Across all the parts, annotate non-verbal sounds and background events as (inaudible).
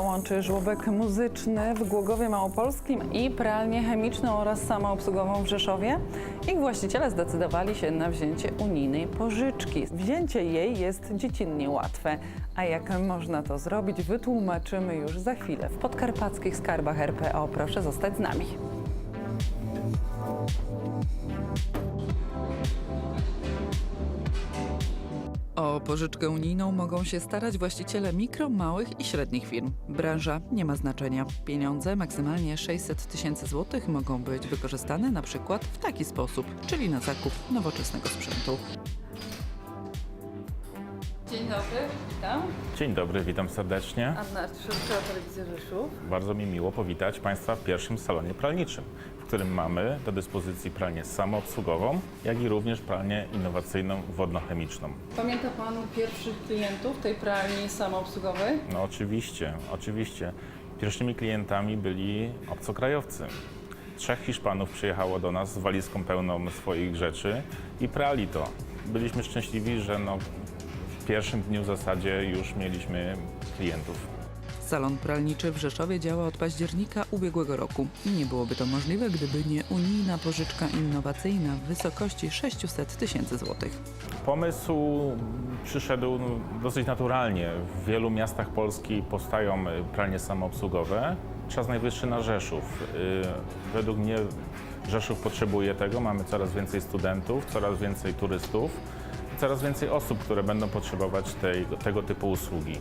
Łączy żłobek muzyczny w Głogowie Małopolskim i pralnię chemiczną oraz samoobsługową w Rzeszowie. Ich właściciele zdecydowali się na wzięcie unijnej pożyczki. Wzięcie jej jest dziecinnie łatwe, a jak można to zrobić, wytłumaczymy już za chwilę. W podkarpackich skarbach RPO proszę zostać z nami. O pożyczkę unijną mogą się starać właściciele mikro, małych i średnich firm. Branża nie ma znaczenia. Pieniądze, maksymalnie 600 tysięcy złotych, mogą być wykorzystane na przykład w taki sposób, czyli na zakup nowoczesnego sprzętu. Dzień dobry, witam. Dzień dobry, witam serdecznie. Anna Artyszewska, Telewizja Rzeszów. Bardzo mi miło powitać Państwa w pierwszym salonie pralniczym, w którym mamy do dyspozycji pralnię samoobsługową, jak i również pralnię innowacyjną wodno-chemiczną. Pamięta Pan pierwszych klientów tej pralni samoobsługowej? No oczywiście, oczywiście. Pierwszymi klientami byli obcokrajowcy. Trzech Hiszpanów przyjechało do nas z walizką pełną swoich rzeczy i prali to. Byliśmy szczęśliwi, że no, w pierwszym dniu w zasadzie już mieliśmy klientów. Salon pralniczy w Rzeszowie działa od października ubiegłego roku. Nie byłoby to możliwe, gdyby nie unijna pożyczka innowacyjna w wysokości 600 tysięcy złotych. Pomysł przyszedł dosyć naturalnie. W wielu miastach Polski powstają y, pralnie samoobsługowe. Czas najwyższy na Rzeszów. Y, Według mnie Rzeszów potrzebuje tego. Mamy coraz więcej studentów, coraz więcej turystów i coraz więcej osób, które będą potrzebować tej, tego typu usługi.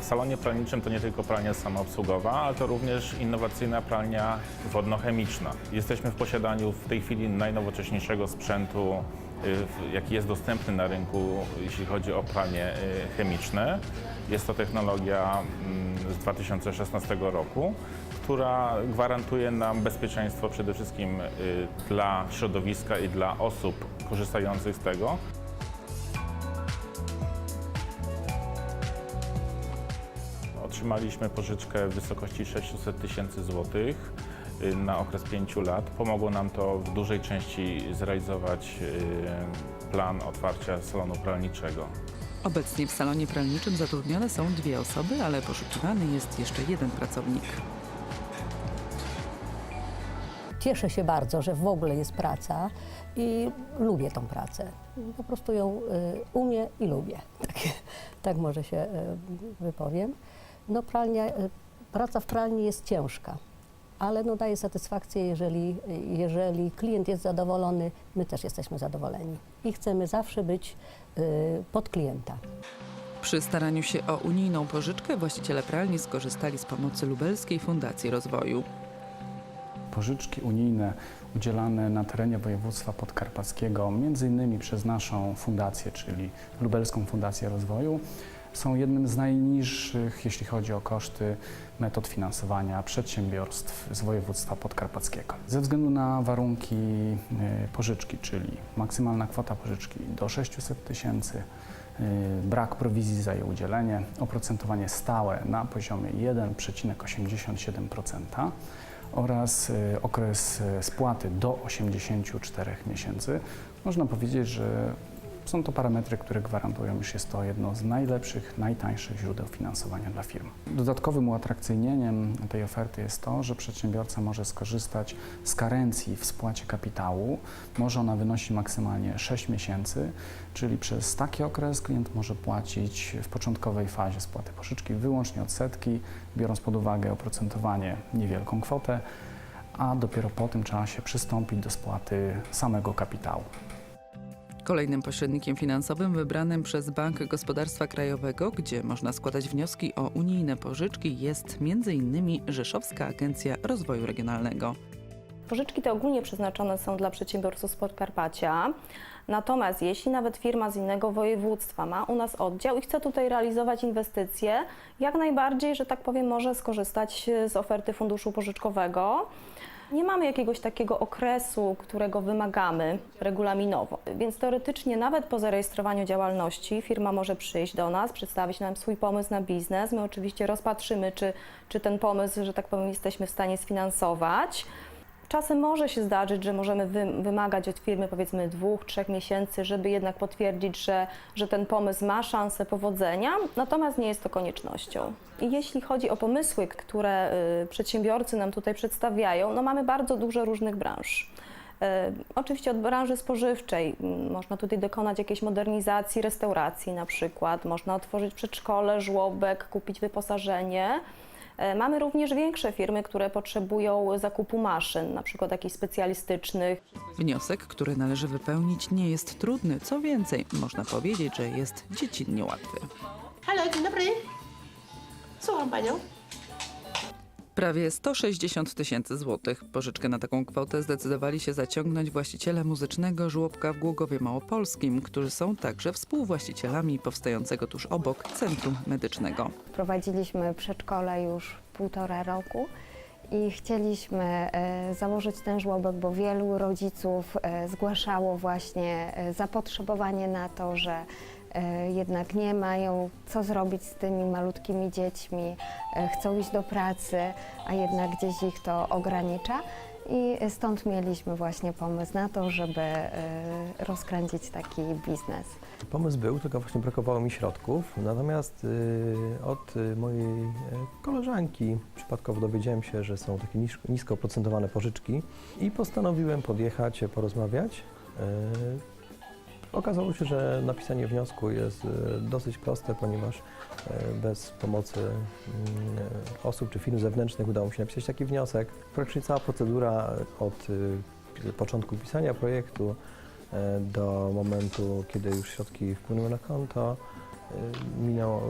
W salonie pralniczym to nie tylko pralnia samoobsługowa, ale to również innowacyjna pralnia wodno-chemiczna. Jesteśmy w posiadaniu w tej chwili najnowocześniejszego sprzętu, y, jaki jest dostępny na rynku, jeśli chodzi o pralnie y, chemiczne. Jest to technologia mm, z 2016 roku, która gwarantuje nam bezpieczeństwo przede wszystkim y, dla środowiska i dla osób korzystających z tego. Otrzymaliśmy pożyczkę w wysokości 600 tysięcy złotych y, na okres 5 lat. Pomogło nam to w dużej części zrealizować y, plan otwarcia salonu pralniczego. Obecnie w salonie pralniczym zatrudnione są dwie osoby, ale poszukiwany jest jeszcze jeden pracownik. Cieszę się bardzo, że w ogóle jest praca i lubię tą pracę. Po prostu ją y, umiem i lubię. (laughs) Tak, tak może się wypowiem. No pralnia, y, praca w pralni jest ciężka, ale no daje satysfakcję, jeżeli, jeżeli klient jest zadowolony, my też jesteśmy zadowoleni. I chcemy zawsze być y, pod klienta. Przy staraniu się o unijną pożyczkę właściciele pralni skorzystali z pomocy Lubelskiej Fundacji Rozwoju. Pożyczki unijne udzielane na terenie województwa podkarpackiego, między innymi przez naszą fundację, czyli Lubelską Fundację Rozwoju, są jednym z najniższych, jeśli chodzi o koszty metod finansowania przedsiębiorstw z województwa podkarpackiego. Ze względu na warunki y, pożyczki, czyli maksymalna kwota pożyczki do 600 tysięcy, y, brak prowizji za jej udzielenie, oprocentowanie stałe na poziomie 1,87%, oraz y, okres spłaty do 84 miesięcy, można powiedzieć, że są to parametry, które gwarantują, iż jest to jedno z najlepszych, najtańszych źródeł finansowania dla firm. Dodatkowym uatrakcyjnieniem tej oferty jest to, że przedsiębiorca może skorzystać z karencji w spłacie kapitału. Może ona wynosić maksymalnie 6 miesięcy, czyli przez taki okres klient może płacić w początkowej fazie spłaty pożyczki wyłącznie odsetki, biorąc pod uwagę oprocentowanie niewielką kwotę, a dopiero po tym czasie przystąpić do spłaty samego kapitału. Kolejnym pośrednikiem finansowym wybranym przez Bank Gospodarstwa Krajowego, gdzie można składać wnioski o unijne pożyczki, jest m.in. Rzeszowska Agencja Rozwoju Regionalnego. Pożyczki te ogólnie przeznaczone są dla przedsiębiorców z Podkarpacia. Natomiast jeśli nawet firma z innego województwa ma u nas oddział i chce tutaj realizować inwestycje, jak najbardziej, że tak powiem, może skorzystać z oferty funduszu pożyczkowego. Nie mamy jakiegoś takiego okresu, którego wymagamy regulaminowo, więc teoretycznie nawet po zarejestrowaniu działalności firma może przyjść do nas, przedstawić nam swój pomysł na biznes. My oczywiście rozpatrzymy, czy, czy ten pomysł, że tak powiem, jesteśmy w stanie sfinansować. Czasem może się zdarzyć, że możemy wy, wymagać od firmy powiedzmy dwóch, trzech miesięcy, żeby jednak potwierdzić, że, że ten pomysł ma szansę powodzenia, natomiast nie jest to koniecznością. I jeśli chodzi o pomysły, które y, przedsiębiorcy nam tutaj przedstawiają, no mamy bardzo dużo różnych branż. E, Oczywiście od branży spożywczej można tutaj dokonać jakiejś modernizacji restauracji na przykład, można otworzyć przedszkole, żłobek, kupić wyposażenie. E, Mamy również większe firmy, które potrzebują zakupu maszyn, na przykład jakichś specjalistycznych. Wniosek, który należy wypełnić, nie jest trudny. Co więcej, można powiedzieć, że jest dziecinnie łatwy. Halo, dzień dobry. Słucham panią. Prawie 160 tysięcy złotych. Pożyczkę na taką kwotę zdecydowali się zaciągnąć właściciele muzycznego żłobka w Głogowie Małopolskim, którzy są także współwłaścicielami powstającego tuż obok Centrum Medycznego. Prowadziliśmy przedszkole już półtora roku i chcieliśmy e, założyć ten żłobek, bo wielu rodziców e, zgłaszało właśnie e, zapotrzebowanie na to, że jednak nie mają co zrobić z tymi malutkimi dziećmi, e, chcą iść do pracy, a jednak gdzieś ich to ogranicza. I stąd mieliśmy właśnie pomysł na to, żeby e, rozkręcić taki biznes. Pomysł był, tylko właśnie brakowało mi środków. Natomiast y, od y, mojej koleżanki przypadkowo dowiedziałem się, że są takie nisko oprocentowane pożyczki i postanowiłem podjechać, porozmawiać. Okazało się, że napisanie wniosku jest y, dosyć proste, ponieważ y, bez pomocy mm, osób czy firm zewnętrznych udało mi się napisać taki wniosek. Praktycznie cała procedura od y, początku pisania projektu do momentu, kiedy już środki wpłynęły na konto, minęło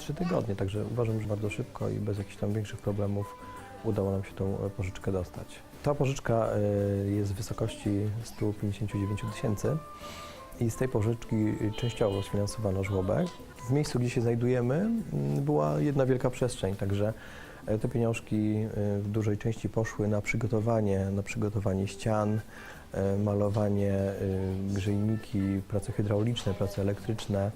trzy tygodnie, także uważam, że bardzo szybko i bez jakichś tam większych problemów udało nam się tą e, pożyczkę dostać. Ta pożyczka e, jest w wysokości 159 tysięcy i z tej pożyczki częściowo sfinansowano żłobek. W miejscu, gdzie się znajdujemy, m, była jedna wielka przestrzeń, także e, te pieniążki e, w dużej części poszły na przygotowanie, na przygotowanie ścian, e, malowanie, e, grzejniki, prace hydrauliczne, prace elektryczne.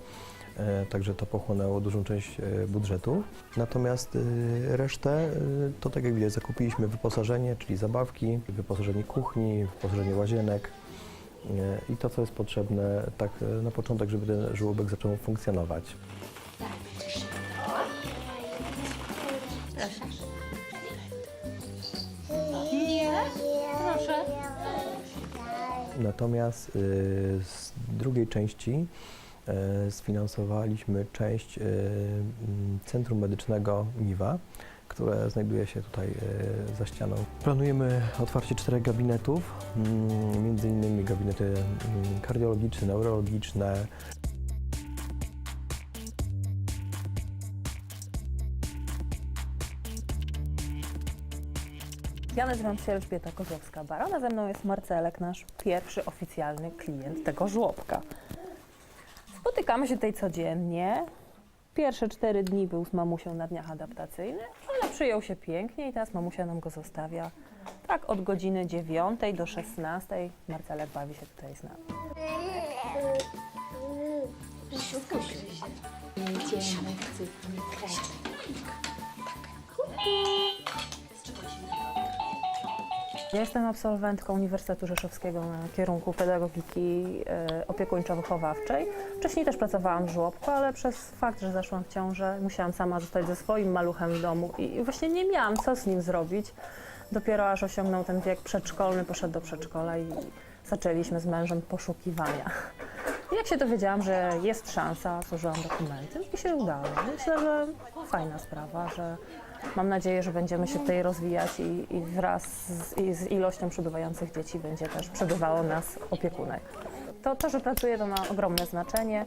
E, Także to pochłonęło dużą część e, budżetu. Natomiast e, resztę to tak jak widać zakupiliśmy wyposażenie, czyli zabawki, wyposażenie kuchni, wyposażenie łazienek i to, co jest potrzebne tak na początek, żeby ten żłobek zaczął funkcjonować. Natomiast y, z drugiej części sfinansowaliśmy część mm, Centrum Medycznego Niwa, które znajduje się tutaj y, za ścianą. Planujemy otwarcie czterech gabinetów, mm, między innymi gabinety mm, kardiologiczne, neurologiczne, Ja nazywam się Elżbieta Kozłowska-Baron, a ze mną jest Marcelek, nasz pierwszy oficjalny klient tego żłobka. Spotykamy się tutaj codziennie. Pierwsze cztery dni był z mamusią na dniach adaptacyjnych, ale przyjął się pięknie i teraz mamusia nam go zostawia. Tak od godziny 9 do 16 Marcelek bawi się tutaj z nami. Ja jestem absolwentką Uniwersytetu Rzeszowskiego na kierunku pedagogiki e, opiekuńczo-wychowawczej. Wcześniej też pracowałam w żłobku, ale przez fakt, że zaszłam w ciążę, musiałam sama zostać ze swoim maluchem w domu i właśnie nie miałam co z nim zrobić. Dopiero aż osiągnął ten wiek przedszkolny, poszedł do przedszkola i zaczęliśmy z mężem poszukiwania. I jak się dowiedziałam, że jest szansa, złożyłam dokumenty i się udało. Myślę, że fajna sprawa, że mam nadzieję, że będziemy się tutaj rozwijać i, i wraz z, i z ilością przybywających dzieci będzie też przybywało nas opiekunek. To, to, że pracuję, to ma ogromne znaczenie.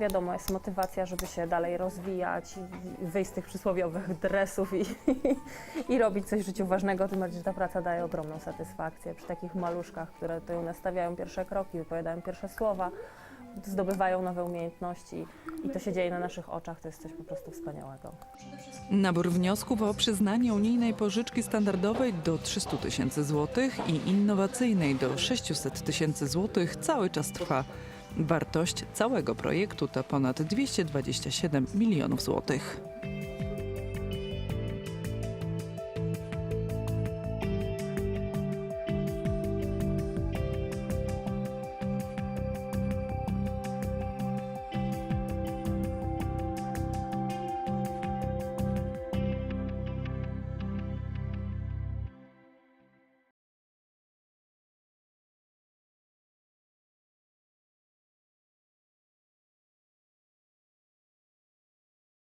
Wiadomo, jest motywacja, żeby się dalej rozwijać, wyjść z tych przysłowiowych dresów i, (laughs) i robić coś w życiu ważnego, tym bardziej, że ta praca daje ogromną satysfakcję. Przy takich maluszkach, które tutaj u nas stawiają pierwsze kroki, wypowiadają pierwsze słowa, zdobywają nowe umiejętności i to się dzieje na naszych oczach, to jest coś po prostu wspaniałego. Nabór wniosków o przyznanie unijnej pożyczki standardowej do 300 tysięcy złotych i innowacyjnej do 600 tysięcy złotych cały czas trwa. Wartość całego projektu to ponad 227 milionów złotych.